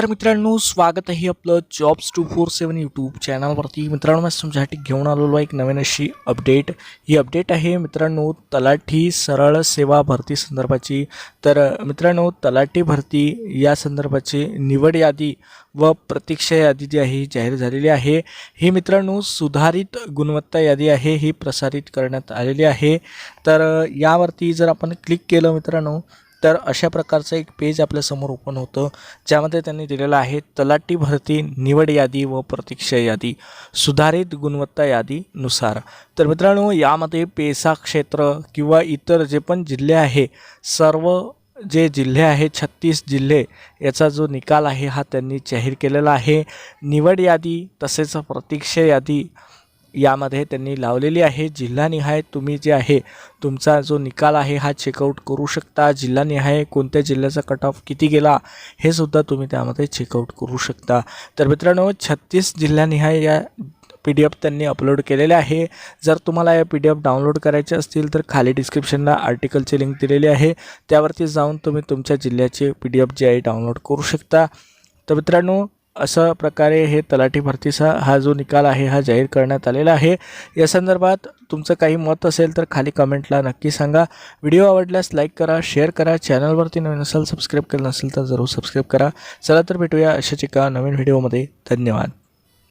नमस्कार मित्रांनो स्वागत आहे आपलं jobs two four seven YouTube चॅनलवरती मित्रांनो मी तुमच्यासाठी घेऊन आलेलो आहे एक नवीन अशी अपडेट ही अपडेट आहे मित्रांनो तलाठी सरळ सेवा भरती संदर्भाची. तर मित्रांनो तलाठी भरती या संदर्भाची निवड यादी व प्रतीक्षा यादी जी आहे ही जाहीर झालेली आहे. ही मित्रांनो सुधारित गुणवत्ता यादी आहे ही प्रसारित करण्यात आलेली आहे. तर यावरती जर आपण क्लिक केलं मित्रांनो तर अशा प्रकारचं एक पेज आपल्यासमोर ओपन होतं ज्यामध्ये त्यांनी दिलेलं आहे तलाठी भरती निवड यादी व प्रतीक्षा यादी सुधारित गुणवत्ता यादीनुसार तर मित्रांनो यामध्ये पेसा क्षेत्र किंवा इतर जे पण जिल्हे आहे सर्व जे जिल्हे आहेत छत्तीस जिल्हे याचा जो निकाल आहे हा त्यांनी जाहीर केलेला आहे. निवड यादी तसेच प्रतीक्षा यादी यामध्ये त्यांनी लावलेली आहे. जिल्हानिहाय तुम्ही जे आहे तुमचा जो निकाल आहे हा चेकआउट करू शकता. जिल्हानिहाय कोणत्या जिल्ह्याचा कट ऑफ किती गेला हे सुद्धा तुम्ही त्यामध्ये चेकआउट करू शकता. तर मित्रांनो छत्तीस जिल्हानिहाय या पी डी एफ त्यांनी अपलोड केलेले आहे. जर तुम्हाला या पी डी एफ डाउनलोड करायचे असतील तर खाली डिस्क्रिप्शनला आर्टिकलची लिंक दिलेली आहे. त्यावरती जाऊन तुम्ही तुमच्या जिल्ह्याचे पी डी एफ जे आहे डाउनलोड करू शकता. तर मित्रांनो अशा प्रकारे हे तलाठी भरतीचा हा जो निकाल आहे हा जाहीर करण्यात आलेला आहे. या संदर्भात तुमचं काही मत असेल तर खाली कमेंटला नक्की सांगा. व्हिडिओ आवडल्यास लाईक करा शेअर करा. चॅनलवरती नवीन असाल सबस्क्राईब केलं नसेल तर जरूर सबस्क्राईब करा. चला तर भेटूया अशाच एका नवीन व्हिडिओमध्ये. धन्यवाद.